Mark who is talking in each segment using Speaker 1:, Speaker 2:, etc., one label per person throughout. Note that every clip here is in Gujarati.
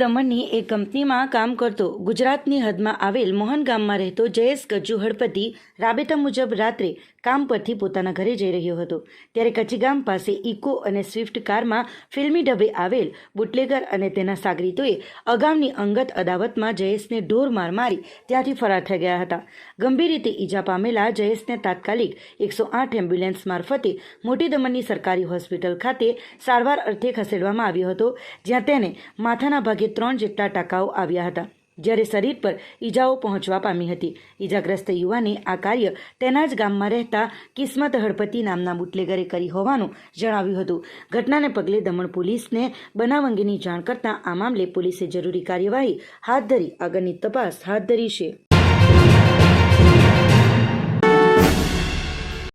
Speaker 1: દમણની એક કંપનીમાં કામ કરતો ગુજરાતની હદમાં આવેલ મોહન ગામમાં રહેતો જયેશ ગજ્જુ હળપતિ રાબેતા મુજબ રાત્રે કામ પરથી પોતાના ઘરે જઈ રહ્યો હતો. ત્યારે કચ્છીગામ પાસે ઇકો અને સ્વિફ્ટ કારમાં ફિલ્મી ઢબે આવેલ બુટલેગર અને તેના સાગરીતોએ અગાઉની અંગત અદાવતમાં જયેશને ઢોર માર મારી ત્યાંથી ફરાર થઈ ગયા હતા. ગંભીર રીતે ઈજા પામેલા જયેશને તાત્કાલિક એકસો આઠ એમ્બ્યુલન્સ મારફતે મોટી દમણની સરકારી હોસ્પિટલ ખાતે સારવાર અર્થે ખસેડવામાં આવ્યો હતો, જ્યાં તેને માથાના ભાગે ત્રણ જેટલા ટાંકાઓ આવ્યા હતા. જ્યારે શરીર પર ઈજાઓ પહોંચવા પામી હતી. ઈજાગ્રસ્ત યુવાને આ કાર્ય તેના જ ગામમાં રહેતા કિસ્મત હળપતિ નામના બુટલેગરે કરી હોવાનું જણાવ્યું હતું. ઘટનાને પગલે દમણ પોલીસને બનાવ અંગેની જાણ કરતાં આ મામલે પોલીસે જરૂરી કાર્યવાહી હાથ ધરી, આગળની તપાસ હાથ ધરી છે.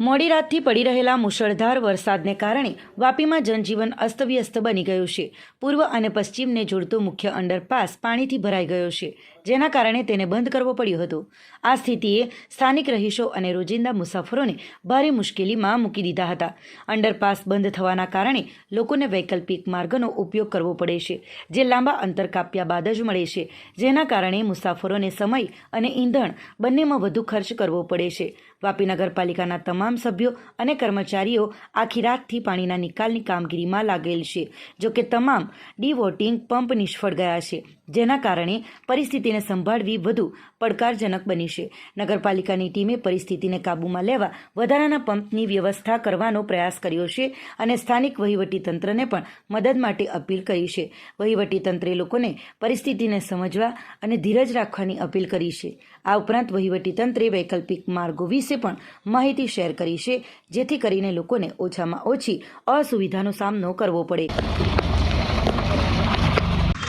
Speaker 1: મોડી રાતથી પડી રહેલા મુશળધાર વરસાદને કારણે વાપીમાં જનજીવન અસ્તવ્યસ્ત બની ગયું છે. પૂર્વ અને પશ્ચિમને જોડતો મુખ્ય અંડરપાસ પાણીથી ભરાઈ ગયો છે. જેના કારણે તેને બંધ કરવો પડ્યો હતો. આ સ્થિતિએ સ્થાનિક રહીશો અને રોજિંદા મુસાફરોને ભારે મુશ્કેલીમાં મૂકી દીધા હતા. અંડરપાસ બંધ થવાના કારણે લોકોને વૈકલ્પિક માર્ગનો ઉપયોગ કરવો પડે છે, જે લાંબા અંતર કાપ્યા બાદ જ મળે છે, જેના કારણે મુસાફરોને સમય અને ઈંધણ બંનેમાં વધુ ખર્ચ કરવો પડે છે. વાપી નગરપાલિકાના તમામ સભ્યો અને કર્મચારીઓ આખી રાતથી પાણીના નિકાલની કામગીરીમાં લાગેલ છે, જોકે તમામ ડીવોટિંગ પંપ નિષ્ફળ ગયા છે, જેના કારણે પરિસ્થિતિને સંભાળવી વધુ પડકારજનક બની છે. નગરપાલિકાની ટીમે પરિસ્થિતિને કાબૂમાં લેવા વધારાના પંપની વ્યવસ્થા કરવાનો પ્રયાસ કર્યો છે અને સ્થાનિક વહીવટીતંત્રને પણ મદદ માટે અપીલ કરી છે. વહીવટીતંત્રે લોકોને પરિસ્થિતિને સમજવા અને ધીરજ રાખવાની અપીલ કરી છે. આ ઉપરાંત વહીવટીતંત્રે વૈકલ્પિક માર્ગો વિશે પણ માહિતી શેર કરી છે, જેથી કરીને લોકોને ઓછામાં ઓછી અસુવિધાનો સામનો કરવો પડે.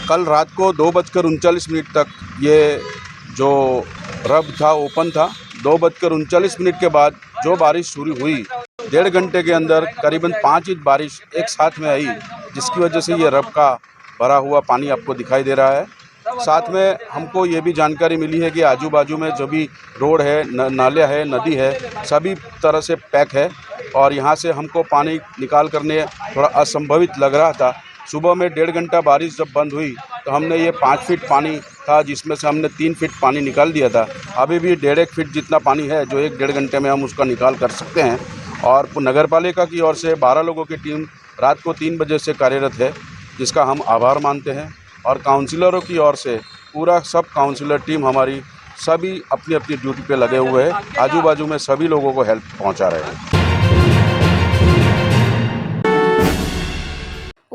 Speaker 2: कल रात को दो बजकर उनचालीस मिनट तक ये जो रब था ओपन था दो बजकर उनचालीस मिनट के बाद जो बारिश शुरू हुई डेढ़ घंटे के अंदर करीबन पाँच इंच बारिश एक साथ में आई जिसकी वजह से ये रब का भरा हुआ पानी आपको दिखाई दे रहा है। साथ में हमको ये भी जानकारी मिली है कि आजू बाजू में जो भी रोड है न, नाले है नदी है सभी तरह से पैक है और यहाँ से हमको पानी निकाल करने थोड़ा असंभवित लग रहा था। सुबह में डेढ़ घंटा बारिश जब बंद हुई तो हमने ये पाँच फीट पानी था, जिसमें से हमने तीन फीट पानी निकाल दिया था। अभी भी डेढ़ एक फीट जितना पानी है, जो एक डेढ़ घंटे में हम उसका निकाल कर सकते हैं। और नगर पालिका की ओर से बारह लोगों की टीम रात को तीन बजे से कार्यरत है, जिसका हम आभार मानते हैं। और काउंसिलरों की ओर से पूरा सब काउंसिलर टीम हमारी सभी अपनी अपनी ड्यूटी पे लगे हुए हैं। आजू बाजू में सभी लोगों को हेल्प पहुँचा रहे हैं।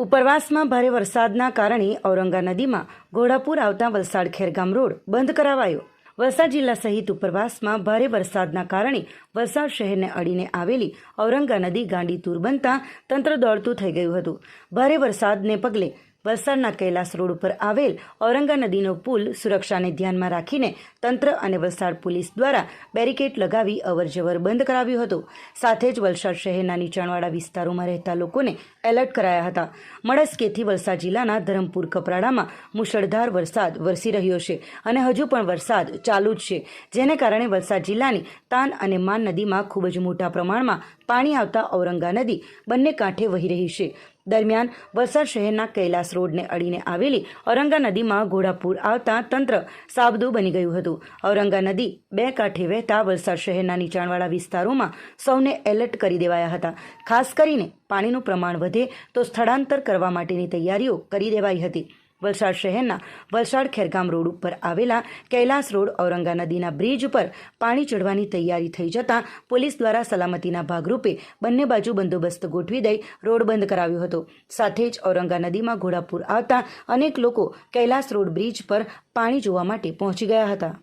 Speaker 1: ઉપરવાસમાં ભારે વરસાદના કારણે ઔરંગા નદીમાં ઘોડાપુર આવતા વલસાડ ખેરગામ રોડ બંધ કરાવાયો. વલસાડ જિલ્લા સહિત ઉપરવાસમાં ભારે વરસાદના કારણે વલસાડ શહેરને અડીને આવેલી ઔરંગા નદી ગાંડીતુર બનતા તંત્ર દોડતું થઈ ગયું હતું. ભારે વરસાદને પગલે વલસાડના કૈલાસ રોડ ઉપર આવેલ ઔરંગા નદીનો પુલ સુરક્ષાને ધ્યાનમાં રાખીને તંત્ર અને વલસાડ પોલીસ દ્વારા બેરિકેડ લગાવી અવરજવર બંધ કરાવ્યો હતો. સાથે જ વલસાડ શહેરના નીચાણવાળા વિસ્તારોમાં રહેતા લોકોને એલર્ટ કરાયા હતા. મળસ્કેથી વલસાડ જિલ્લાના ધરમપુર કપરાડામાં મુશળધાર વરસાદ વરસી રહ્યો છે અને હજુ પણ વરસાદ ચાલુ જ છે. જેને કારણે વલસાડ જિલ્લાની તાન અને માન નદીમાં ખૂબ જ મોટા પ્રમાણમાં પાણી આવતા ઔરંગા નદી બંને કાંઠે વહી રહી છે. દરમિયાન વલસાડ શહેરના કૈલાસ રોડને અડીને આવેલી ઔરંગા નદીમાં ઘોડાપુર આવતા તંત્ર સાબદું બની ગયું હતું. ઔરંગા નદી બે કાંઠે વહેતા વલસાડ શહેરના નીચાણવાળા વિસ્તારોમાં સૌને એલર્ટ કરી દેવાયા હતા. ખાસ કરીને પાણીનું પ્રમાણ વધે તો સ્થળાંતર કરવા માટેની તૈયારીઓ કરી દેવાઈ હતી. વલસાડ શહેરના વલસાડ ખેરગામ રોડ ઉપર આવેલા કૈલાસ રોડ ઔરંગા નદીના બ્રિજ પર પાણી ચડવાની તૈયારી થઈ જતાં પોલીસ દ્વારા સલામતીના ભાગરૂપે બંને બાજુ બંદોબસ્ત ગોઠવી દઈ રોડ બંધ કરાવ્યો હતો. સાથે જ ઔરંગા નદીમાં ઘોડાપુર આવતા અનેક લોકો કૈલાસ રોડ બ્રિજ પર પાણી જોવા માટે પહોંચી ગયા હતા.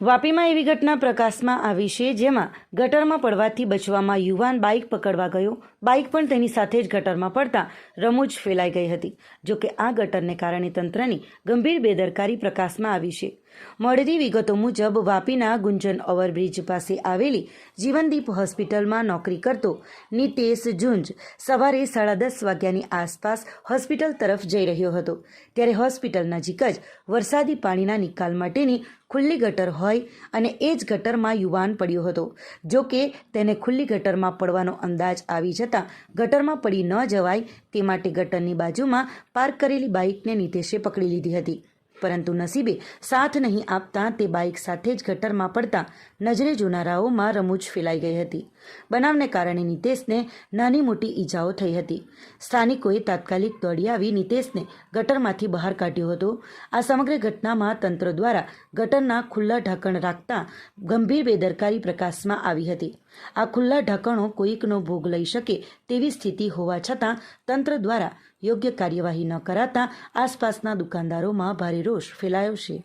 Speaker 1: વાપીમાં એવી ઘટના પ્રકાશમાં આવી છે જેમાં ગટરમાં પડવાથી બચવામાં યુવાન બાઇક પકડવા ગયો. બાઇક પણ તેની સાથે જ ગટરમાં પડતા રમૂજ ફેલાઈ ગઈ હતી. જોકે આ ગટરને કારણે તંત્રની ગંભીર બેદરકારી પ્રકાશમાં આવી છે. મળતી વિગતો મુજબ, વાપીના ગુંજન ઓવરબ્રિજ પાસે આવેલી જીવનદીપ હોસ્પિટલમાં નોકરી કરતો નિતેશ ઝુંજ સવારે સાડા દસ વાગ્યાની આસપાસ હોસ્પિટલ તરફ જઈ રહ્યો હતો. ત્યારે હોસ્પિટલ નજીક જ વરસાદી પાણીના નિકાલ માટેની ખુલ્લી ગટર હોય અને એ જ ગટરમાં યુવાન પડ્યો હતો. જો કે, તેને ખુલ્લી ગટરમાં પડવાનો અંદાજ આવી જતાં ગટરમાં પડી ન જવાય તે માટે ગટરની બાજુમાં પાર્ક કરેલી બાઇકને નિતેશે પકડી લીધી હતી. પરંતુ નસીબે સાથ નહીં આપતા તે બાઇક સાથે જ ગટરમાં પડતા નજરે જોનારાઓમાં રમૂજ ફેલાઈ ગઈ હતી. બનાવને કારણે નિતેશને નાની મોટી ઈજાઓ થઈ હતી. સ્થાનિકોએ તાત્કાલિક દોડી આવી નિતેશને ગટરમાંથી બહાર કાઢ્યો હતો. આ સમગ્ર ઘટનામાં તંત્ર દ્વારા ગટરના ખુલ્લા ઢાંકણ રાખતા ગંભીર બેદરકારી પ્રકાશમાં આવી હતી. આ ખુલ્લા ઢાંકણો કોઈકનો ભોગ લઈ શકે તેવી સ્થિતિ હોવા છતાં તંત્ર દ્વારા યોગ્ય કાર્યવાહી ન કરાતા આસપાસના દુકાનદારોમાં ભારે રોષ ફેલાયો છે.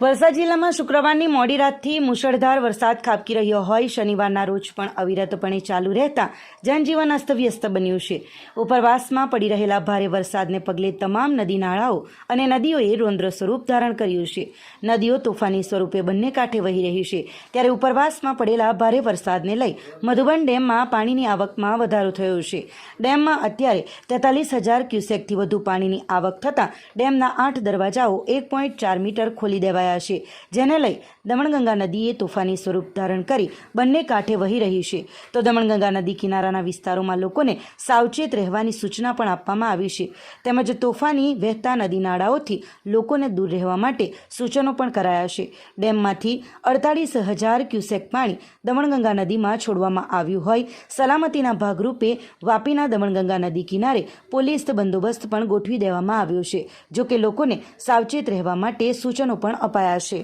Speaker 1: વલસાડ જિલ્લામાં શુક્રવારની મોડી રાતથી મુશળધાર વરસાદ ખાબકી રહ્યો હોય. શનિવારના રોજ પણ અવિરતપણે ચાલુ રહેતા જનજીવન અસ્તવ્યસ્ત બન્યું છે. ઉપરવાસમાં પડી રહેલા ભારે વરસાદને પગલે તમામ નદી નાળાઓ અને નદીઓએ રૌદ્ર સ્વરૂપ ધારણ કર્યું છે. નદીઓ તોફાની સ્વરૂપે બંને કાંઠે વહી રહી છે. ત્યારે ઉપરવાસમાં પડેલા ભારે વરસાદને લઈ મધુબન ડેમમાં પાણીની આવકમાં વધારો થયો છે. ડેમમાં અત્યારે તેતાલીસ હજાર ક્યુસેકથી વધુ પાણીની આવક થતાં ડેમના આઠ દરવાજાઓ એક પોઈન્ટ ચાર મીટર ખોલી દેવાયા છે. જેને લઈ દમણગંગા નદીએ તોફાની સ્વરૂપ ધારણ કરી બંને કાંઠે વહી રહી છે. તો દમણગંગા નદી કિનારાના વિસ્તારોમાં લોકોને સાવચેત રહેવાની સૂચના પણ આપવામાં આવી છે. તેમજ તોફાની વહેતા નદી નાળાઓથી લોકોને દૂર રહેવા માટે સૂચનો પણ કરાયા છે. ડેમમાંથી અડતાળીસ હજાર ક્યુસેક પાણી દમણગંગા નદીમાં છોડવામાં આવ્યું હોય. સલામતીના ભાગરૂપે વાપીના દમણગંગા નદી કિનારે પોલીસ બંદોબસ્ત પણ ગોઠવી દેવામાં આવ્યો છે, જોકે લોકોને સાવચેત રહેવા માટે સૂચનો પણ અપાયા છે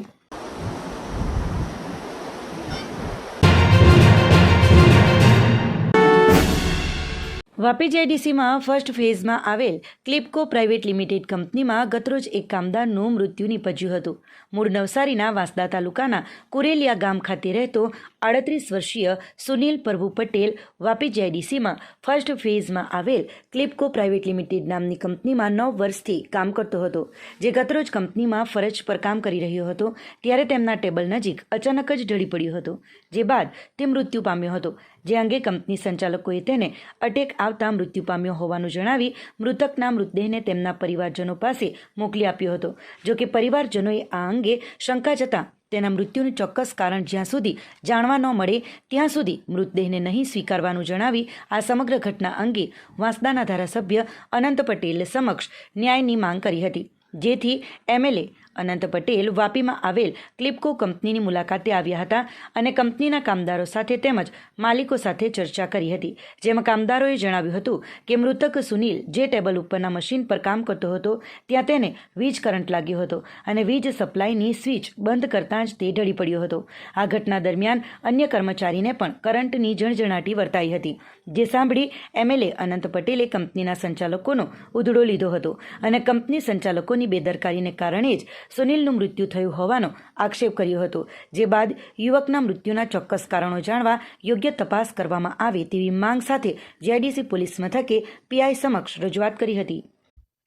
Speaker 1: વાપી જેડીસીમાં ફર્સ્ટ ફેઝમાં આવેલ ક્લિપકો પ્રાઇવેટ લિમિટેડ કંપનીમાં ગતરોજ એક કામદારનું મૃત્યુ નીપજ્યું હતું. મૂળ નવસારીના વાંસદા તાલુકાના કુરેલિયા ગામ ખાતે રહેતો આડત્રીસ વર્ષીય સુનિલ પ્રભુ પટેલ વાપી જેડીસીમાં ફર્સ્ટ ફેઝમાં આવેલ ક્લિપકો પ્રાઇવેટ લિમિટેડ નામની કંપનીમાં નવ વર્ષથી કામ કરતો હતો. જે ગતરોજ કંપનીમાં ફરજ પર કામ કરી રહ્યો હતો, ત્યારે તેમના ટેબલ નજીક અચાનક જ ઢળી પડ્યો હતો, જે બાદ તે મૃત્યુ પામ્યો હતો. જે અંગે કંપની સંચાલકોએ તેને અટેક આવતા મૃત્યુ પામ્યો હોવાનું જણાવી મૃતકના મૃતદેહને તેમના પરિવારજનો પાસે મોકલી આપ્યો હતો. જો કે પરિવારજનોએ આ અંગે શંકા જતાં તેના મૃત્યુનું ચોક્કસ કારણ જ્યાં સુધી જાણવા ન મળે, ત્યાં સુધી મૃતદેહને નહીં સ્વીકારવાનું જણાવી આ સમગ્ર ઘટના અંગે વાંસદાના ધારાસભ્ય અનંત પટેલ સમક્ષ ન્યાયની માંગ કરી હતી. જેથી એમએલએ અનંત પટેલ વાપીમાં આવેલ ક્લિપકો કંપનીની મુલાકાતે આવ્યા હતા અને કંપનીના કામદારો સાથે તેમજ માલિકો સાથે ચર્ચા કરી હતી. જેમાં કામદારોએ જણાવ્યું હતું કે મૃતક સુનિલ જે ટેબલ ઉપરના મશીન પર કામ કરતો હતો, ત્યાં તેને વીજ કરંટ લાગ્યો હતો અને વીજ સપ્લાયની સ્વિચ બંધ કરતાં જ તે ઢળી પડ્યો હતો. આ ઘટના દરમિયાન અન્ય કર્મચારીને પણ કરંટની જણજણાટી વર્તાઈ હતી. જે સાંભળી એમએલએ અનંત પટેલે કંપનીના સંચાલકોનો ઉધડો લીધો હતો અને કંપની સંચાલકોની બેદરકારીને કારણે જ સુનિલનું મૃત્યુ થયું હોવાનો આક્ષેપ કર્યો હતો. જે બાદ યુવકના મૃત્યુના ચોક્કસ કારણો જાણવા યોગ્ય તપાસ કરવામાં આવે તેવી માંગ સાથે જીઆઈડીસી પોલીસ મથકે પીઆઈ સમક્ષ રજૂઆત કરી હતી.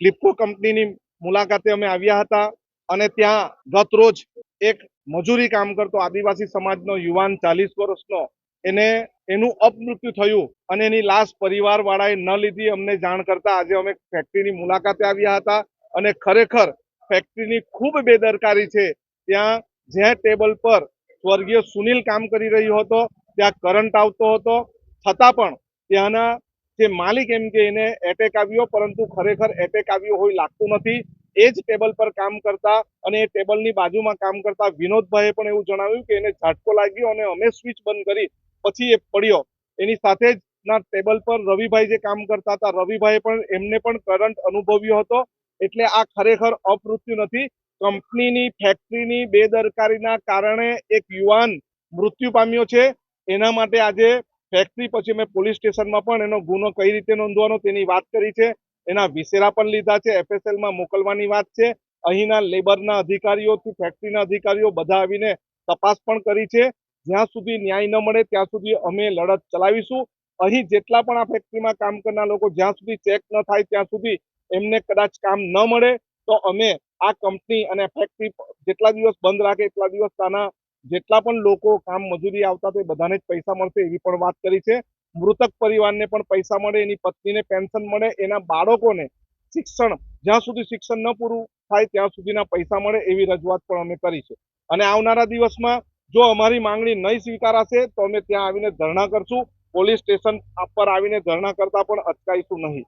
Speaker 3: ક્લિપ્કો કંપનીની મુલાકાતે અમે આવ્યા હતા અને ત્યાં ગત રોજ એક મજૂરી કામ કરતો આદિવાસી સમાજનો યુવાન ચાલીસ વર્ષનો એને એનું અપમૃત્યુ થયું અને એની લાશ પરિવાર વાળાએ ન લીધી. અમને જાણ કરતા આજે અમે ફેક્ટરીની મુલાકાતે આવ્યા હતા અને ખરેખર ફેક્ટરીની ખૂબ બેદરકારી છે. ત્યાં જે ટેબલ પર સ્વર્ગીય સુનિલ કામ કરી રહ્યો હતો, ત્યાં કરંટ આવતો હતો. છતાં પણ ત્યાંના જે માલિક એમ કે એને એટેક આવ્યો, પરંતુ ખરેખર એટેક આવ્યો હોય લાગતું નથી. એ જ ટેબલ પર કામ કરતા અને એ ટેબલની બાજુમાં કામ કરતા વિનોદભાઈએ પણ એવું જણાવ્યું કે એને ઝાટકો લાગ્યો અને અમે સ્વિચ બંધ કરી, પછી એ પડ્યો. એની સાથે જ ના ટેબલ પર રવિભાઈ જે કામ કરતા હતા, રવિભાઈએ પણ એમને પણ કરંટ અનુભવ્યો હતો. એટલે આ ખરેખર અપમૃત્યુ નથી. કંપનીની, ફેક્ટરીની બેદરકારીના કારણે એક યુવાન મૃત્યુ પામ્યો છે. એના માટે આજે ફેક્ટરી પછી મેં પોલીસ સ્ટેશનમાં પણ એનો ગુનો કઈ રીતે નોંધવાનો તેની વાત કરી છે. એના વિશેરા પણ લીધા છે. એફએસએલમાં મોકલવાની વાત છે. અહીંના લેબરના અધિકારીઓથી ફેક્ટરીના અધિકારીઓ બધા આવીને તપાસ પણ કરી છે. જ્યાં સુધી ન્યાય ન મળે ત્યાં સુધી અમે લડત ચલાવીશું. અહીં જેટલા પણ આ ફેક્ટરીમાં કામ કરનાર લોકો જ્યાં સુધી ચેક ન થાય ત્યાં સુધી એમને કદાચ કામ ન મળે, તો અમે આ કંપની અને ફેક્ટરી જેટલા દિવસ બંધ રાખે, એટલા દિવસ ત્યાંના જેટલા પણ લોકો કામ મજૂરી આવતા તે બધાને જ પૈસા મળશે એવી પણ વાત કરી છે. મૃતક પરિવારને પણ પૈસા મળે, એની પત્નીને પેન્શન મળે, એના બાળકોને શિક્ષણ, જ્યાં સુધી શિક્ષણ ન પૂરું થાય, ત્યાં સુધીના પૈસા મળે એવી રજૂઆત પણ અમે કરી છે. અને આવનારા દિવસમાં જો અમારી માંગણી નહીં સ્વીકારાશે, તો અમે ત્યાં આવીને ધરણા કરશું. પોલીસ સ્ટેશન પર આવીને ધરણા કરતા પણ અટકાઈશું નહીં.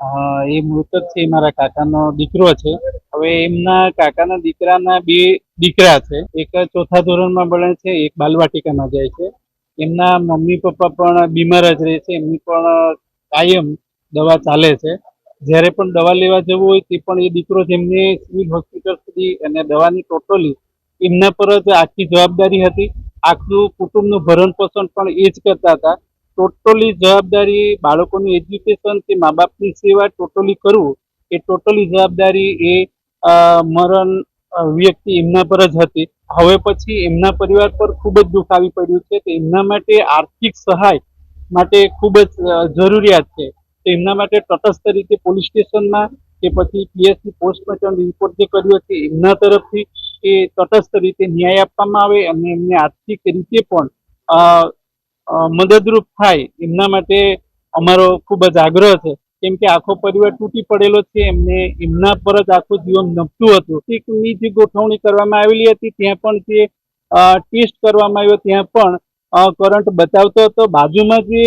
Speaker 4: એ મૃતક છે મારા કાકાનો દીકરો છે. હવે એમના કાકાના દીકરાના બે દીકરા છે. એક ચોથા ધોરણમાં ભણે છે, એક બાલવાટિકામાં જાય છે. એમના મમ્મી પપ્પા પણ બીમાર જ રહે છે. એમની પણ કાયમ દવા ચાલે છે. જ્યારે પણ દવા લેવા જવું હોય તે પણ એ દીકરો જેમને સિવિલ હોસ્પિટલ સુધી અને દવાની ટોટલી એમના પર જ આખી જવાબદારી હતી. આખું કુટુંબનું ભરણ પોષણ પણ એ જ કરતા હતા. ટોટલી જવાબદારી બાળકોની એજ્યુકેશન કે મા બાપની સેવા ટોટલી કરવું, એ ટોટલી જવાબદારી એ મરણ વ્યક્તિ એમના પર જ હતી. હવે પછી એમના પરિવાર પર ખૂબ જ દુઃખ આવી પડ્યું છે તો એમના માટે આર્થિક સહાય માટે ખૂબ જ જરૂરિયાત છે. તો એમના માટે તટસ્થ રીતે પોલીસ સ્ટેશનમાં કે પછી પીએસસી પોસ્ટમોર્ટમ રિપોર્ટ જે કર્યો છે એમના તરફથી એ તટસ્થ રીતે ન્યાય આપવામાં આવે અને એમને આર્થિક રીતે પણ મદદરૂપ થાય, એમના માટે અમારો ખૂબ જ આગ્રહ છે. કેમ કે આખો પરિવાર તૂટી પડેલો છે, એમને એમના પર જ આખું જીવન નમતું હતું. ની જે ગોઠવણી કરવામાં આવેલી હતી, ત્યાં પણ જે ટેસ્ટ કરવામાં આવ્યો, ત્યાં પણ કરંટ બતાવતો હતો. બાજુમાં જે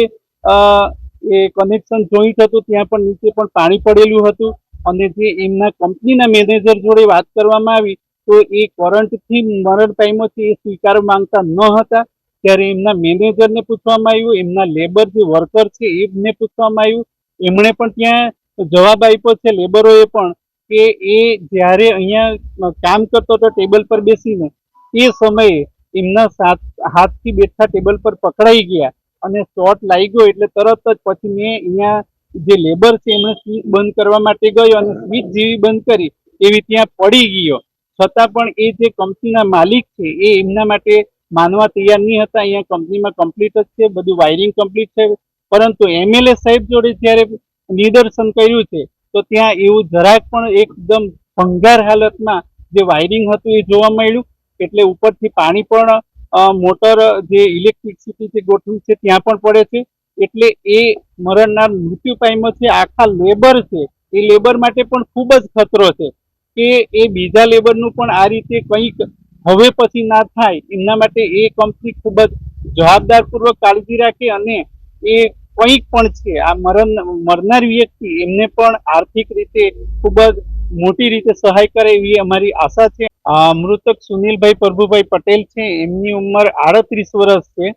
Speaker 4: એ કનેક્શન જોઈન્ટ હતું, ત્યાં પણ નીચે પણ પાણી પડેલું હતું. અને જે એમના કંપનીના મેનેજર જોડે વાત કરવામાં આવી, તો એ કરંટથી મરણ ટાઈમોથી એ સ્વીકાર માંગતા ન હતા. ત્યારે એમના મેનેજરને પૂછવામાં આવ્યું, એમના લેબર જે વર્કર છે એમને પૂછવામાં આવ્યું. એમણે પણ ત્યાં જવાબ આપ્યો છે લેબરોએ પણ કે એ જ્યારે અહીંયા કામ કરતો હતો ટેબલ પર બેસીને, એ સમયે એમના હાથથી બેઠા ટેબલ પર પકડાઈ ગયા અને શોર્ટ લાગ્યો એટલે તરત જ પછી મેં અહીંયા જે લેબર છે એમણે સ્વિચ બંધ કરવા માટે ગયો અને સ્વિચ જેવી બંધ કરી એવી ત્યાં પડી ગયો. છતાં પણ એ જે કંપનીના માલિક છે એ એમના માટે માનવા તૈયાર નહીં હતા, અહીંયા કંપનીમાં કમ્પ્લીટ જ છે, બધું વાયરિંગ કમ્પ્લીટ છે, પરંતુ એમએલએ સાહેબ જોડે જ્યારે નિદર્શન કર્યું છે, તો ત્યાં એવું જરાક પણ એકદમ ભંગાર હાલતમાં જે વાયરિંગ હતું એ જોવા મળ્યું, એટલે ઉપરથી પાણી પણ મોટર જે ઇલેક્ટ્રિસિટી જે ગોઠવી છે ત્યાં પણ પડે છે, એટલે એ મરણનાર મૃત્યુ પામ્યો છે, આખા લેબર છે, એ લેબર માટે પણ ખૂબ જ ખતરો છે, કે એ બીજા લેબરનું પણ આ રીતે કંઈક હવે પછી ના થાય, એમના માટે એ કંપની ખૂબ જ જવાબદારપૂર્વક કાળજી રાખે અને એ કંઈક પણ છે. આ મરણ, મરનાર વ્યક્તિ એમને પણ આર્થિક રીતે ખૂબ જ મોટી રીતે સહાય કરે એવી અમારી આશા છે. મૃતક સુનિલભાઈ પ્રભુભાઈ પટેલ છે, એમની ઉંમર આડત્રીસ વર્ષ છે.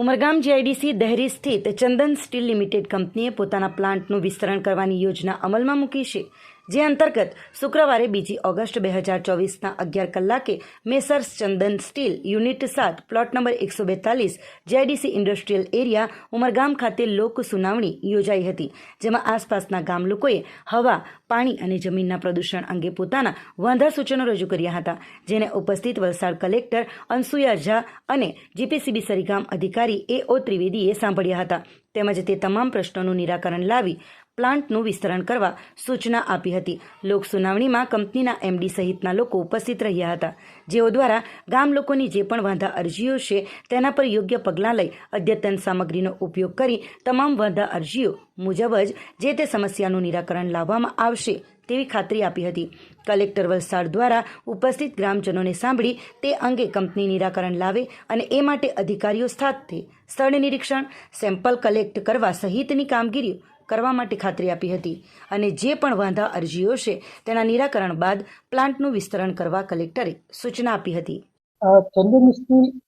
Speaker 1: ઉમરગામ જીઆઈડીસી દહેરી સ્થિત ચંદન સ્ટીલ લિમિટેડ કંપનીએ પોતાના પ્લાન્ટનું વિસ્તરણ કરવાની યોજના અમલમાં મૂકી છે. જે અંતર્ગત શુક્રવારે બીજી ઓગસ્ટ બે હજાર ચોવીસના અગિયાર કલાકે મેસર્સ ચંદન સ્ટીલ યુનિટ સાત, પ્લોટ નંબર એકસો બેતાલીસ, જેડીસી ઇન્ડસ્ટ્રીયલ એરિયા, ઉમરગામ ખાતે લોક સુનાવણી યોજાઈ હતી, જેમાં આસપાસના ગામ લોકોએ હવા, પાણી અને જમીનના પ્રદૂષણ અંગે પોતાના વાંધા સૂચનો રજૂ કર્યા હતા, જેને ઉપસ્થિત વલસાડ કલેક્ટર અનસુયા ઝા અને જીપીસીબી સરીગામ અધિકારી એ ઓ ત્રિવેદીએ સાંભળ્યા હતા, તેમજ તે તમામ પ્રશ્નોનું નિરાકરણ લાવી પ્લાન્ટનું વિસ્તરણ કરવા સૂચના આપી હતી. લોક સુનાવણીમાં કંપનીના એમડી સહિતના લોકો ઉપસ્થિત રહ્યા હતા. જેઓ દ્વારા ગામ લોકોની જે પણ વાંધા અરજીઓ છે તેના પર યોગ્ય પગલાં લઈ અદ્યતન સામગ્રીનો ઉપયોગ કરી તમામ વાંધા અરજીઓ મુજબ જ જે તે સમસ્યાનું નિરાકરણ લાવવામાં આવશે તેવી ખાતરી આપી હતી. કલેક્ટર વલસાડ દ્વારા ઉપસ્થિત ગ્રામજનોને સાંભળી તે અંગે કંપની નિરાકરણ લાવે અને એ માટે અધિકારીઓ સાથે સ્થળ નિરીક્ષણ, સેમ્પલ કલેક્ટ કરવા સહિતની કામગીરી કરવા માટે ખાતરી આપી હતી અને જે પણ વાંધા અરજીઓ છે તેના નિરાકરણ બાદ પ્લાન્ટનું વિસ્તરણ કરવા કલેક્ટરે સૂચના આપી હતી.
Speaker 5: અ, ચંદન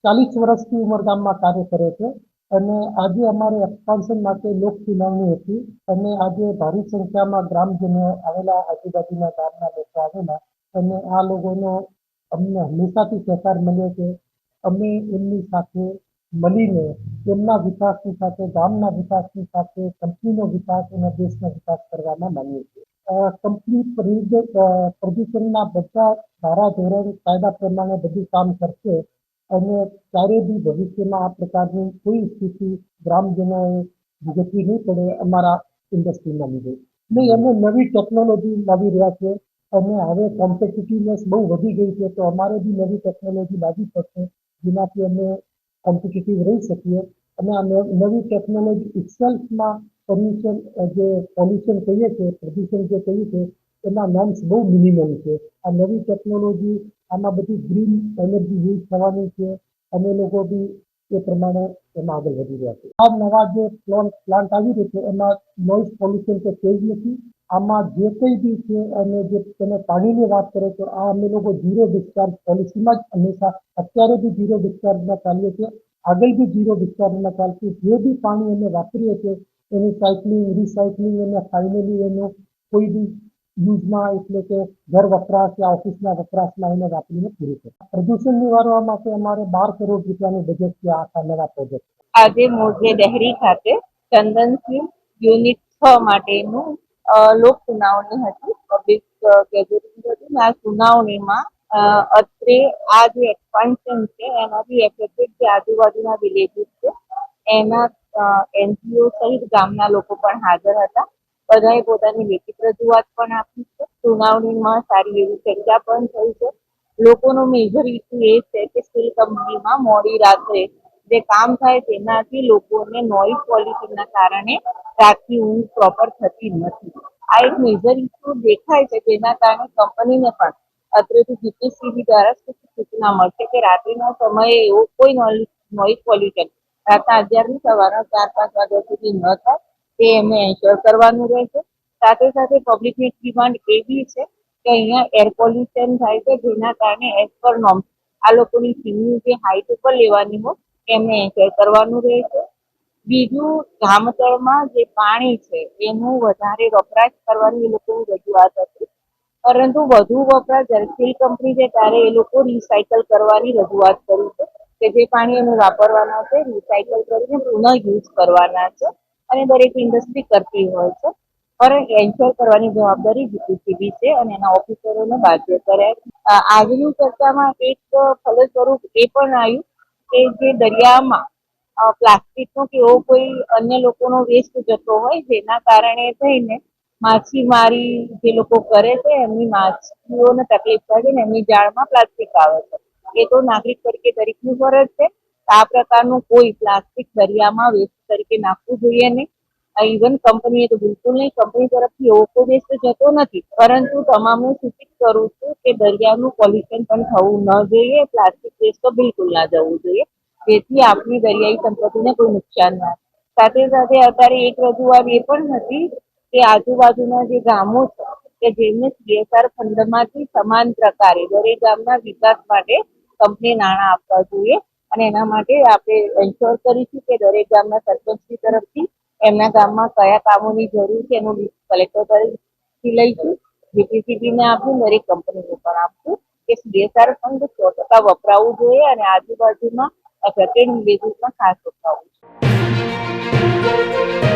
Speaker 5: ચાલીસ વર્ષથી ઉમરગામમાં કાર્ય કરે છે અને આજે અમારે એક્સપાન્શન માટે લોક સુનાવણી હતી અને આજે ભારી સંખ્યામાં ગ્રામજનો આવેલા આજુબાજુના ગામના લોકો આવેલા અને આ લોકોનો અમને હંમેશાથી સહકાર મળ્યો કે અમે એમની સાથે મળીને તેમના વિકાસની સાથે, ગામના વિકાસની સાથે, કંપનીનો વિકાસ અને દેશનો વિકાસ કરવામાં માનીએ છીએ. કંપની પ્રદૂષણ પ્રદૂષણના બધા સારા ધોરણ કાયદા પ્રમાણે બધું કામ કરશે અને ક્યારેય બી ભવિષ્યમાં આ પ્રકારની કોઈ સ્થિતિ ગ્રામજનોએ ભોગવવી નહીં પડે અમારા ઇન્ડસ્ટ્રીના લીધે. નહીં અમે નવી ટેકનોલોજી લાવી રહ્યા છે અને હવે કોમ્પિટિટિવનેસ બહુ વધી ગઈ છે, તો અમારે બી નવી ટેકનોલોજી લાવવી પડશે જેનાથી અમે કોમ્પિટિટિવ રહી શકીએ. અને આ નવી ટેકનોલોજી ઇટસેલ્ફમાં પોલ્યુશન જે પોલ્યુશન કહીએ છીએ પ્રદૂષણ જે કહીએ છીએ એના નોર્મ્સ બહુ મિનિમમ છે. આ નવી ટેકનોલોજી આમાં બધી ગ્રીન એનર્જી યુઝ થવાની છે. અમે લોકો બી એ પ્રમાણે એમાં આગળ વધી રહ્યા છે આ નવા જે પ્લાન્ટ આવી રહ્યો છે, એમાં નોઇઝ પોલ્યુશન તો છે જ નથી. આમાં જે કંઈ બી છે અને જે તમે પાણીની વાત કરો તો આ અમે લોકો ઝીરો ડિસ્ચાર્જ પોલિસીમાં જ હંમેશા અત્યારે બી ઝીરો ડિસ્ચાર્જમાં ચાલીએ છીએ. આગળ બી જીરો ડિસ્ચાર્જમાં ચાલશું જે બી પાણી અમે વાપરીએ છીએ, એનું સાયકલિંગ રિસાયકલિંગ અને ફાઇનલી એનો કોઈ બી યુઝમાં એટલે કે ઘર વપરાશ યા ઓફિસના વપરાશમાં એને વાપરીને પૂરું કરે પ્રદૂષણ નિવારવા માટે અમારે બાર કરોડ રૂપિયાનું બજેટ છે આખા નવા પ્રોજેક્ટ
Speaker 6: આજે મોરબી ડહેરી ખાતે ચંદનસિંહ યુનિટ છ માટેનું લોક સુનાવણી હતી. પબ્લિક ગેધરિંગ આ સુનાવણીમાં અત્રે આ જે એક્સપાન્શન છે એનાથી એફેક્ટેડ જે આજુબાજુના વિલેજીસ છે, એના એનજીઓ સહિત ગામના લોકો પણ હાજર હતા. બધાએ પોતાની લેખિત રજૂઆત પણ આપી છે. સુનાવણીમાં સારી એવી ચર્ચા પણ થઈ છે. લોકોનો મેજર ઇસ્યુ એ છે કે સ્ટીલ કંપનીમાં મોડી રાત્રે જે કામ થાય તેનાથી લોકોને નોઇઝ પોલ્યુશનના કારણે રાતની ઊંઘ પ્રોપર થતી નથી. આ એક મેજર ઇસ્યુ દેખાય છે જેના કારણે કંપનીને પણ અત્રેથી જીપીસીબી દ્વારા સ્પષ્ટ સૂચના મળશે કે રાત્રિના સમયે એવો કોઈ નોઇઝ પોલ્યુશન. રાતના અગિયારથી સવારના ચાર પાંચ વાગ્યા સુધી ન થાય, તે એમને એન્શ્યોર કરવાનું રહેશે. સાથે સાથે પબ્લિકની ડિમાન્ડ એવી છે કે અહીંયા એર પોલ્યુશન થાય છે, જેના કારણે એઝ પર નોર્મ આ લોકોની સીમની જે હાઇટ ઉપર લેવાની હોય, એમને એન્શ્યોર કરવાનું રહેશે. બીજું, ગામતળમાં જે પાણી છે, એનું વધારે વપરાશ કરવાની એ લોકોની રજૂઆત હતી. પરંતુ વધુ વપરાશ જ્યારે કંપની છે ત્યારે એ લોકો રિસાયકલ કરવાની રજૂઆત કરી છે કે જે પાણી અમે વાપરવાના છે રિસાયકલ કરીને પુનઃ યુઝ કરવાના છે અને દરેક ઇન્ડસ્ટ્રી કરતી હોય છે પણ એન્શ્યોર કરવાની જવાબદારી જીપીસીબી છે અને એના ઓફિસરોને બાધ્ય કર્યા. આજની ચર્ચામાં એક ફલસ્વરૂપ એ પણ આવ્યું કે જે દરિયામાં પ્લાસ્ટિકનો કે એવો કોઈ અન્ય લોકોનો વેસ્ટ જતો હોય જેના કારણે થઈને માછીમારી જે લોકો કરે છે, એમની માછલીઓને તકલીફ થાય છે ને, એમની જાળમાં પ્લાસ્ટિક આવે છે. એ તો નાગરિક તરીકે દરેકની ફરજ છે. આ પ્રકારનું કોઈ પ્લાસ્ટિક દરિયામાં વેસ્ટ તરીકે નાખવું જોઈએ નહીં. ઇવન કંપનીએ તો બિલકુલ નહીં, કંપની તરફથી એવો કોઈ વેસ્ટ જતો નથી. પરંતુ તમામને સૂચિત કરું છું કે દરિયાનું પોલ્યુશન પણ થવું ન જોઈએ, પ્લાસ્ટિક વેસ્ટ તો બિલકુલ ના જવું જોઈએ. જેથી આપણી દરિયાઈ સંપત્તિને કોઈ નુકસાન ના સાથે સાથે અત્યારે એક રજૂઆત એ પણ હતી કે આજુબાજુના જે ગામો છે, કે જેમને સીએસઆર ફંડમાંથી સમાન પ્રકારે દરેક ગામના વિકાસ માટે કંપની નાણાં આપવા જોઈએ. અને એના માટે આપણે એન્શ્યોર કરીશું કે દરેક ગામના સરપંચની તરફથી એમના ગામમાં કયા કામોની જરૂર છે એનું લિસ્ટ કલેક્ટર તરફથી લઈશું. જીપીસીબીને આપશું દરેક કંપનીને પણ આપશું કે સીએસઆર ફંડ સો ટકા વપરાવું જોઈએ અને આજુબાજુમાં અફેક્ટેડ વિલેજીસમાં ખાસ વપરાવું જોઈએ.